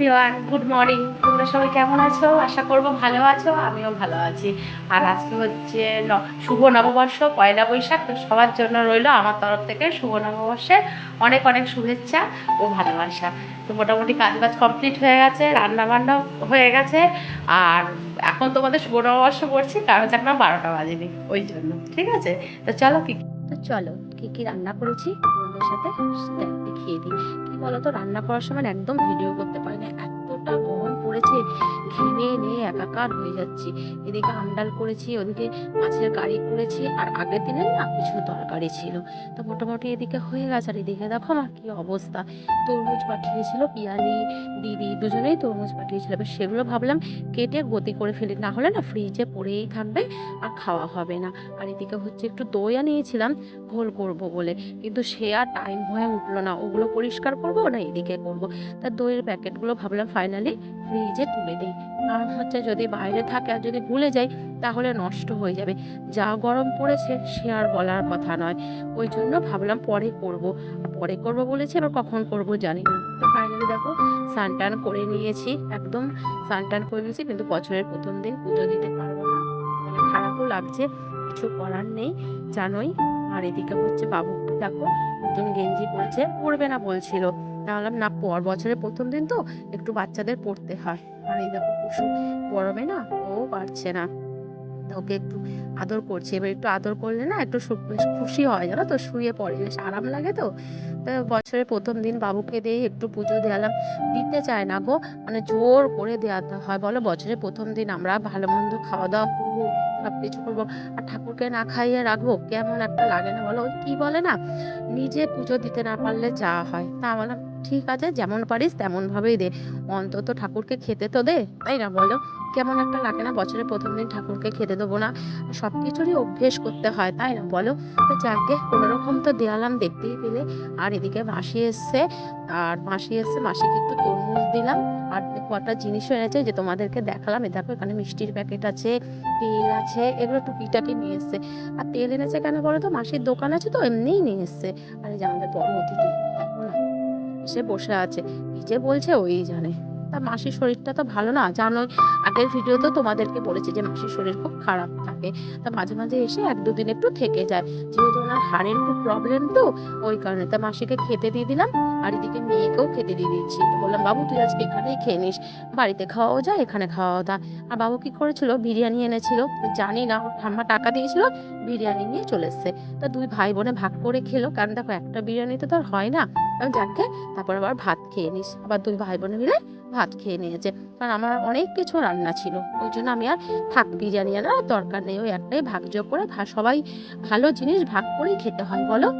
Everyone good morning তোমরা সবাই কেমন আছো? আশা করব ভালো আছো, আমিও ভালো আছি। আর আজকে হচ্ছে শুভ নববর্ষ, পয়লা বৈশাখ, তো সবার জন্য রইল আমার তরফ থেকে শুভ নববর্ষের অনেক অনেক শুভেচ্ছা ও ভালোবাসা। তো মোটামুটি কাজ বাজ কমপ্লিট হয়ে গেছে রান্না বান্না হয়ে গেছে। আর এখন তোমাদের শুভ নববর্ষ করছি কারণ হচ্ছে এখন বারোটা বাজেনি, ওই জন্য। ঠিক আছে? তো চলো কি তো চলো, কি কি রান্না করেছি? তোমাদের সাথে? দেখিয়ে দিই। কি বলতো, রান্না করার সময় একদম ভিডিও করতে পারি না। এতটা পড়েছে ঘেমে নিয়ে একাকার হয়ে যাচ্ছি। এদিকে আমডাল করেছি, ওদিকে মাছের কারি করেছি, আর আগের দিনের না কিছু তরকারি ছিল। তো মোটামুটি এদিকে হয়ে গেছে, আর এদিকে দেখো আমার কি অবস্থা। তরমুজ পাঠিয়েছিল পিয়ালি, দিদি দুজনেই তরমুজ পাঠিয়েছিল। এবার সেগুলো ভাবলাম কেটে গতি করে ফেলি, না হলে না ফ্রিজে পড়েই থাকবে আর খাওয়া হবে না। আর এদিকে হচ্ছে একটু দই আনিয়েছিলাম, ঘোল করব বলে। কিন্তু সে আর টাইম হয়ে উঠল না। ওগুলো পরিষ্কার করব না এদিকে করব? তা দইয়ের প্যাকেটগুলো ভাবলাম ফাইনালি ফ্রিজে তুলে দিই। কারণ হচ্ছে যদি বাইরে থাকে আর যদি ভুলে যাই, তাহলে নষ্ট হয়ে যাবে। যা গরম পড়েছে, সে আর বলার কথা নয়। ওই জন্য ভাবলাম পরে করব। পরে করব বলেছি, আবার কখন করব জানি না। তো ফাইনালি দেখো, স্নান করে নিয়েছি, একদম স্নান করে নিয়েছি, কিন্তু বছরের প্রথম দিন পুজো দিতে পারব না। মানে খারাপও লাগছে, কিছু করার নেই, জানোই। আর এদিকে হচ্ছে বাবু, দেখো, নতুন গেঞ্জি পরছে, পরবে না বলছিল। তাহলে না, পর বছরের প্রথম দিন তো একটু বাচ্চাদের পড়তে হয়। আর এই দেখো কুসুম পরবে না ও পারছে না। ওকে একটু আদর করছে। এবার একটু আদর করলে না একটু বেশ খুশি হয়, জানো তো? শুয়ে পড়ে, বেশ আরাম লাগে তো? তো বছরের প্রথম দিন বাবুকে দিয়ে একটু পুজো দেওয়ালাম দিতে চায় না গো মানে জোর করে দেওয়াতে হয়। বলো বছরের প্রথম দিন আমরা ভালো মন্দ খাওয়া দাওয়া করব সব কিছু করব। আর ঠাকুরকে না খাইয়ে রাখব, কেমন একটা লাগে না বলো? কি বলে না? নিজে পুজো দিতে না পারলে যা হয়। তা বললাম ঠিক আছে, যেমন পারিস তেমন ভাবেই দে। অন্তত ঠাকুরকে খেতে তো দে, তাই না বলো? কেমন একটা লাগে না, বছরের প্রথম দিন ঠাকুরকে খেতে দেবো না। সব কিছুরই অভ্যেস করতে হয়, তাই না বলো? তো যাকে কোনো রকম তো দেওয়ালাম দেখতেই পেলে। আর এদিকে মাসি এসছে, আর মাসি এসছে, মাসিকে একটু তরমুজ দিলাম। আর কটা জিনিসও এনেছে যে তোমাদেরকে দেখালাম। এ দেখো, এখানে মিষ্টির প্যাকেট আছে, তেল আছে, এগুলো টুকিটাকি নিয়ে এসছে। আর তেল এনেছে কেন বলো তো? মাসির দোকান আছে তো, এমনিই নিয়ে এসছে। আর যে আমাদের বড় অতিথি। এসে বসে আছে কি যে বলছে ওই জানে। তা মাসির শরীরটা তো ভালো না, জানোই। আগের ভিডিওতে তোমাদেরকে বলেছি যে মাসির শরীর খুব খারাপ থাকে। তা মাঝে মাঝে এসে এক দুদিন একটু থেকে যায়। যেহেতু ওনার হাড়ের খুব প্রবলেম তো, ওই কারণে। তা মাসিকে খেতে দিয়ে দিলাম, আর এদিকে মেয়েকেও খেতে দিয়ে দিচ্ছি বললাম, বাবু, তুই আজকে এখানেই খেয়ে নিস। বাড়িতে খাওয়াও যায়, এখানে খাওয়াও দা আর বাবু কি করেছিল? বিরিয়ানি এনেছিল। জানি না, ওর ঠাম্মা টাকা দিয়েছিল, বিরিয়ানি নিয়ে চলে এসছে। তা দুই ভাই বোনে ভাগ করে খেলো। কারণ দেখো, একটা বিরিয়ানিতে তো আর হয় না। যাকে তারপর আবার ভাত খেয়ে নিস। আবার দুই ভাই বোনে মিলে ভাত খেয়ে নিয়েছে। কারণ আমার অনেক কিছু রান্না ছিল। ওই জন্য আমি আর থাক বিরিয়ানি আর দরকার নেই। ওই একটাই ভাগযোগ করে সবাই ভালো জিনিস ভাগ করেই খেতে হয়, বলো?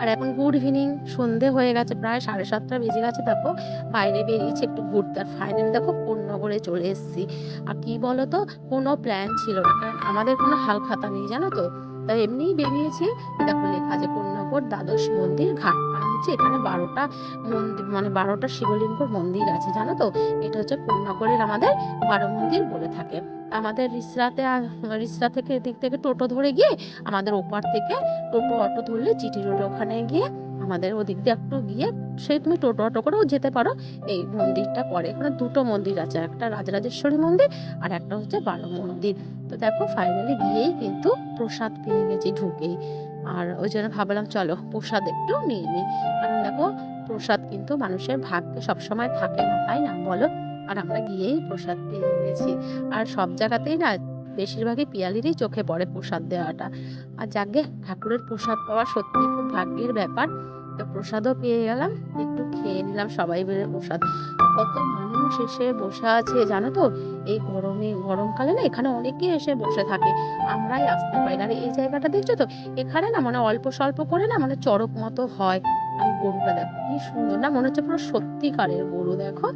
আর এখন গুড ইভিনিং। সন্ধে হয়ে গেছে, প্রায় সাড়ে সাতটা বেজে গেছে। দেখো, বাইরে বেরিয়েছি একটু ঘুরতে। আর ফাইনালি দেখো কোন্নগরে চলে এসেছি। আর কি বলো তো কোনো প্ল্যান ছিল না। কারণ আমাদের কোনো হাল খাতা নেই, জানো তো? তাই এমনিই বেরিয়েছি। দেখো লেখা আছে কোন্নগর দ্বাদশ মন্দির ঘাট। হচ্ছে এখানে বারোটা মন্দির মানে বারোটা শিবলিঙ্গ মন্দির আছে, জানো তো? এটা হচ্ছে কোন্নগরের আমাদের বারো মন্দির বলে থাকে। আমাদের রিসরাতে রিসরা থেকে এদিক থেকে টোটো ধরে গিয়ে আমাদের ওপার থেকে টোটো অটো ধরলে চিঠি রোড ওখানে গিয়ে আমাদের ওদিক দিয়ে একটু গিয়ে সেই তুমি টোটো অটো করেও যেতে পারো। এই মন্দিরটা পরে। এখানে দুটো মন্দির আছে, একটা রাজরাজেশ্বরী মন্দির আর একটা হচ্ছে বারো মন্দির। তো দেখো ফাইনালি গিয়েই কিন্তু প্রসাদ পেয়ে গেছি ঢুকেই। আর ওই জন্য ভাবলাম চলো প্রসাদ একটু নিয়ে নিই। কারণ দেখো প্রসাদ কিন্তু মানুষের ভাগ্যে সবসময় থাকে না, তাই না? বলো? আর আমরা গিয়েই প্রসাদ পেয়ে গেছি। আর সব জায়গাতেই না বেশিরভাগই পিয়ালিরই চোখে পড়ে প্রসাদ দেওয়াটা। আর যাকে ঠাকুরের প্রসাদ পাওয়া সত্যি খুব ভাগ্যের ব্যাপার। তো প্রসাদও পেয়ে গেলাম, একটু খেয়ে নিলাম, সবাই মিলে প্রসাদ। কত মানুষ এসে বসে আছে জানো তো? এই গরমে, গরমকালে না এখানে অনেকেই এসে বসে থাকে। আমরাই আসতে পারি না। এই জায়গাটা দেখছ তো? এখানে না মানে অল্প স্বল্প করে না মানে চরক মতো হয়। আমি গরুটা দেখো, কি সুন্দর না? মনে হচ্ছে পুরো সত্যিকারের গরু, দেখো।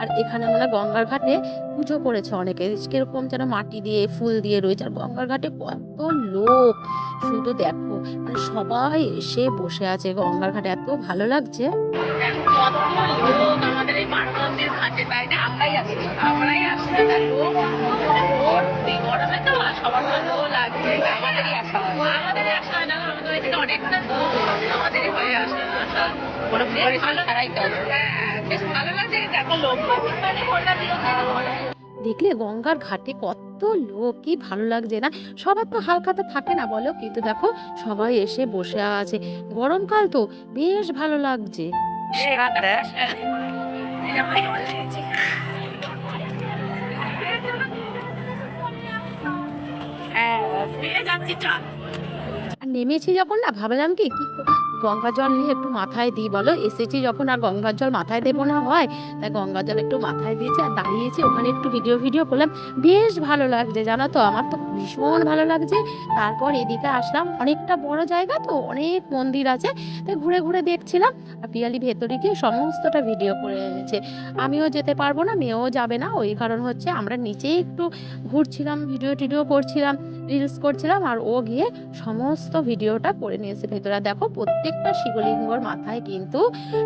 আর এখানে মানে গঙ্গার ঘাটে পুজো করেছে অনেকে। কীরকম যেন মাটি দিয়ে ফুল দিয়ে রয়েছে। আর গঙ্গার ঘাটে কত লোক শুধু দেখো। মানে সবাই এসে বসে আছে গঙ্গার ঘাটে। এত ভালো লাগছে। আমাদের এই ঘাটে তাই না আমরাই আসি আমরাই আসি না সবার ভালো লাগছে আমাদেরই আমাদের অনেকটা আমাদেরই হয়ে আসে কোনো ভালো দেখলে গঙ্গার ঘাটে কত লোক কি ভালো লাগছে না? সবার তো হালখাতা থাকে না বলো? কিন্তু দেখো সবাই এসে বসে আছে। গরমকাল তো বেশ ভালো লাগছে। নেমেছি যখন না ভাবলাম কি গঙ্গা জল নিয়ে একটু মাথায় দিই, বলো? এসেছি যখন আর গঙ্গার জল মাথায় দেবো না হয়। তাই গঙ্গা জল একটু মাথায় দিয়েছি আর দাঁড়িয়েছি, ওখানে একটু ভিডিও ভিডিও করলাম। বেশ ভালো লাগছে, জানো তো? আমার তো ভীষণ ভালো লাগছে। তারপর এদিকে আসলাম, অনেকটা বড় জায়গা তো, অনেক মন্দির আছে। তাই ঘুরে ঘুরে দেখছিলাম, আর পিয়ালি ভেতরে গিয়ে সমস্তটা ভিডিও করে এনেছে। আমিও যেতে পারব না, মেয়েও যাবে না। ওই কারণ হচ্ছে আমরা নিচেই একটু ঘুরছিলাম ভিডিও টিডিও করছিলাম। রিলস করছিলাম আর ও গিয়ে সমস্ত ভিডিওটা করে নিয়েছে ভেতরে। দেখো প্রত্যেকটা শিবলিঙ্গর মাথায় কিন্তু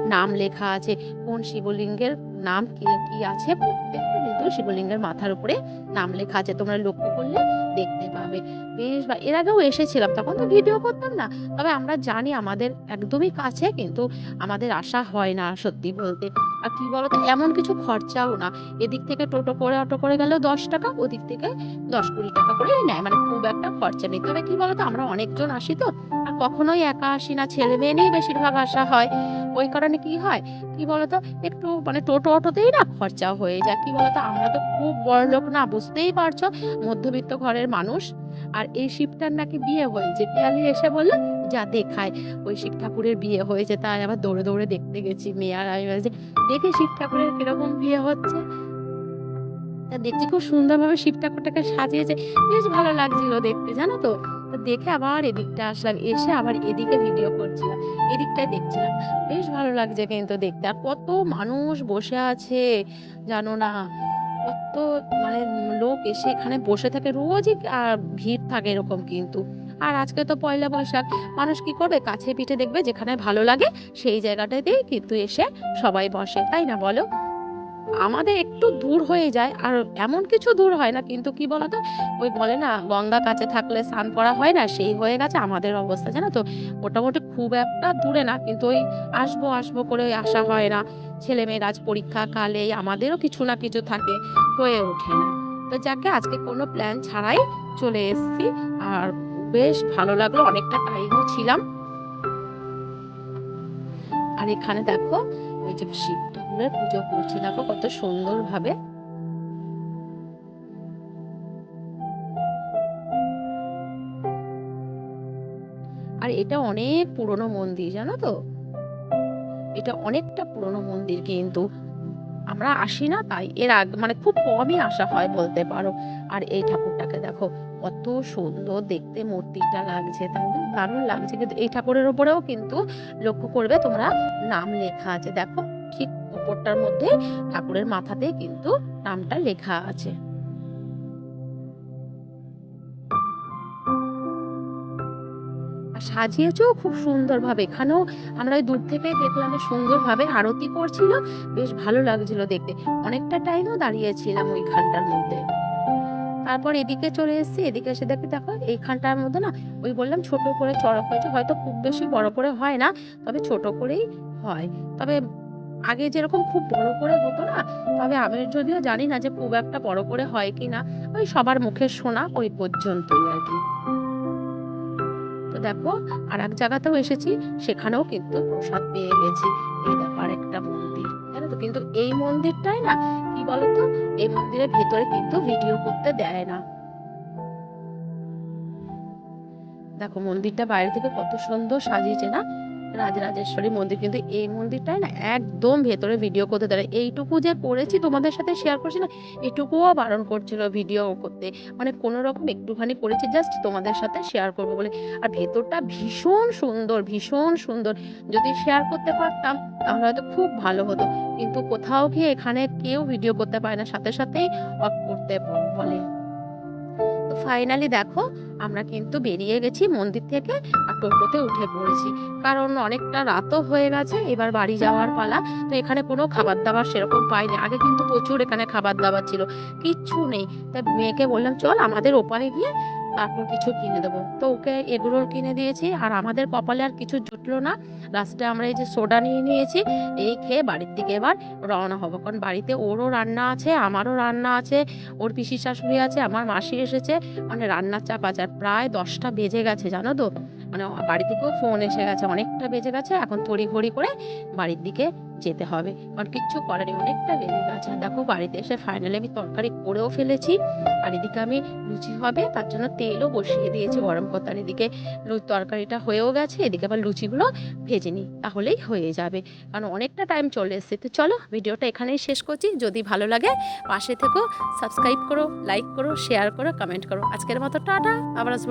নাম লেখা আছে। কোন শিবলিঙ্গের নাম কি কি আছে? প্রত্যেকটা কিন্তু শিবলিঙ্গের মাথার উপরে নাম লেখা আছে। তোমরা লক্ষ্য করলে দেখতে পাবে। বেশ বা এর আগেও এসেছিলাম, তখন তো ভিডিও করতাম না। তবে আমরা জানি আমাদের একদমই কাছে, কিন্তু আমাদের আশা হয় না, সত্যি বলতে। আর কি বলতো, এমন কিছু খরচাও না। এদিক থেকে টোটো করে, অটো করে গেলেও দশ টাকা, ওদিক থেকে দশ কুড়ি টাকা করে নেয়। মানে খুব একটা খরচা নেই। তবে কি বলতো, আমরা অনেকজন আসি তো, আর কখনোই একা আসি না। ছেলে মেয়ে নিয়েই বেশিরভাগ আসা হয়। ওই কারণে কি হয়? কি বলতো? একটু মানে টোটো অটোতেই না খরচা হয়ে যায়। কি বলতো? আমরা তো খুব বড় লোক না, বুঝতেই পারছ? মধ্যবিত্ত ঘরের মানুষ। আর এই শিবটার নাকি বিয়ে হয়েছে। পিয়ালি এসে বলল, যা দেখায়। ওই শিব ঠাকুরের বিয়ে হয়েছে, তাই আবার দৌড়ে দৌড়ে দেখতে গেছি মেয়ে আর আমি বলছি, দেখে শিব ঠাকুরের কীরকম বিয়ে হচ্ছে? তা দেখছি খুব সুন্দরভাবে শিব ঠাকুরটাকে সাজিয়েছে। বেশ ভালো লাগছিল দেখতে, জানো তো? তো দেখে আবার এদিকটা আসলাম এসে আবার এদিকে ভিডিও করছিলাম এদিকটাই দেখছিলাম। বেশ ভালো লাগছে কিন্তু দেখতে। আর কত মানুষ বসে আছে জানো না? কত মানে লোক এসে এখানে বসে থাকে রোজই আহ, ভিড় থাকে এরকম কিন্তু। আর আজকে তো পয়লা বৈশাখ মানুষ কি করবে? কাছে পিঠে দেখবে যেখানে ভালো লাগে সেই জায়গাটাতেই কিন্তু এসে সবাই বসে তাই না বলো? আমাদের একটু দূর হয়ে যায়, আর এমন কিছু দূর হয় না। কিন্তু কি বলতো? ওই বলে না, গঙ্গা কাছে থাকলে স্নান করা হয় না, সেই হয়ে গেছে আমাদের অবস্থা, জানো তো? মোটামুটি খুব একটা দূরে না, কিন্তু ওই আসব আসব করে আসা হয় না। ছেলে মেয়ের আজ পরীক্ষা, কালে আমাদেরও কিছু না কিছু থাকে, হয়ে ওঠে না। তো যাকে আজকে কোনো প্ল্যান ছাড়াই চলে এসেছি, আর বেশ ভালো লাগল, অনেকটা টাইমও ছিলাম। আর এখানে দেখো, ওই যে শিব ঠাকুরের পুজো করছি। দেখো কত সুন্দর ভাবে আর এটা অনেক পুরনো মন্দির, জানো তো? এটা অনেকটা পুরনো মন্দির কিন্তু। আমরা আসি না তাই। এর আগে মানে খুব কমই আসা হয় বলতে পারো। আর এই ঠাকুরটাকে দেখো, কত সুন্দর দেখতে মূর্তিটা লাগছে। দারুণ লাগছে। কিন্তু এই ঠাকুরের উপরেও কিন্তু লক্ষ্য করবে তোমরা নাম লেখা আছে। দেখো ঠিক উপরটার মধ্যে ঠাকুরের মাথাতে কিন্তু নামটা লেখা আছে। আর সাজিয়েছেও খুব সুন্দরভাবে। এখানেও আমরা দূর থেকে দেখলাম সুন্দরভাবে আরতি করছিল, বেশ ভালো লাগছিল দেখতে। অনেকটা টাইমও দাঁড়িয়েছিলাম ওইখানটার মধ্যে। তারপর এদিকে চলে এসেছি, এদিকে এসে দেখি, দেখো এইখানটার মধ্যে না, ওই বললাম ছোট করে, চড়ক হয়েছে, হয়তো খুব বেশি বড় করে হয় না, তবে ছোট করেই হয়। তবে আগে যেরকম খুব বড় করে হতো না, তবে আমি যদিও জানি না যে খুব একটা বড় করে হয় কি না, ওই সবার মুখে শোনা ওই পর্যন্তই আর কি। তো দেখো আর এক জায়গাতেও এসেছি, সেখানেও কিন্তু প্রসাদ পেয়ে গেছি। এই দেখো আরেকটা মন্দির, জানো তো? কিন্তু এই মন্দিরটাই না, কি বলতো? এই মন্দিরের ভেতরে কিন্তু ভিডিও করতে দেয় না। দেখো মন্দিরটা বাইরে থেকে কত সুন্দর সাজিয়েছে না? রাজরাজেশ্বরী মন্দির। কিন্তু এই মন্দিরটাই না একদম ভেতরে ভিডিও করতে দেয়। এইটুকু যে করেছি তোমাদের সাথে শেয়ার করছি না এটুকুও বারণ করছিল ভিডিও করতে। মানে কোনো রকম একটুখানি করেছি জাস্ট তোমাদের সাথে শেয়ার করব বলে। আর ভেতরটা ভীষণ সুন্দর ভীষণ সুন্দর। যদি শেয়ার করতে পারতাম, তাহলে হয়তো খুব ভালো হতো। কিন্তু কোথাও গিয়ে এখানে কেউ ভিডিও করতে পারে না। সাথে সাথেই অফ করতে বলে। তো ফাইনালি দেখো আমরা কিন্তু বেরিয়ে গেছি মন্দির থেকে আর টোটোতে উঠে পড়েছি। কারণ অনেকটা রাতও হয়ে গেছে, এবার বাড়ি যাওয়ার পালা। তো এখানে কোনো খাবার দাবার সেরকম পাইনি। আগে কিন্তু প্রচুর এখানে খাবার দাবার ছিল, কিচ্ছু নেই। তাই মেয়েকে বললাম, চল আমাদের ওপারে গিয়ে তারপর কিছু কিনে দেবো। তো ওকে এগরোল কিনে দিয়েছি, আর আমাদের কপালে আর কিছু জুটলো না। লাস্টে আমরা এই যে সোডা নিয়ে নিয়েছি, এই খেয়ে বাড়ির থেকে এবার রওনা হব। কারণ বাড়িতে ওরও রান্না আছে, আমারও রান্না আছে, ওর পিসি শাশুড়ি আছে, আমার মাসি এসেছে। মানে রান্নার চাপ আছে আর প্রায় দশটা বেজে গেছে, জানো তো? মানে বাড়ি থেকেও ফোন এসে গেছে, অনেকটা বেজে গেছে, এখন তড়িঘড়ি করে বাড়ির দিকে যেতে হবে। কারণ কিচ্ছু করার নেই, অনেকটা বেজে গেছে। দেখো, বাড়িতে এসে ফাইনালি আমি তরকারি করেও ফেলেছি। আর এদিকে আমি লুচি হবে, তার জন্য তেলও বসিয়ে দিয়েছি গরম করতে আর এদিকে তরকারিটা হয়েও গেছে, এদিকে আবার লুচিগুলো ভেজে নিই, তাহলেই হয়ে যাবে। কারণ অনেকটা টাইম চলে এসছে। তো চলো, ভিডিওটা এখানেই শেষ করছি। যদি ভালো লাগে, পাশে থেকো সাবস্ক্রাইব করো লাইক করো শেয়ার করো কমেন্ট করো। আজকের মতো টাটা, আবার আসব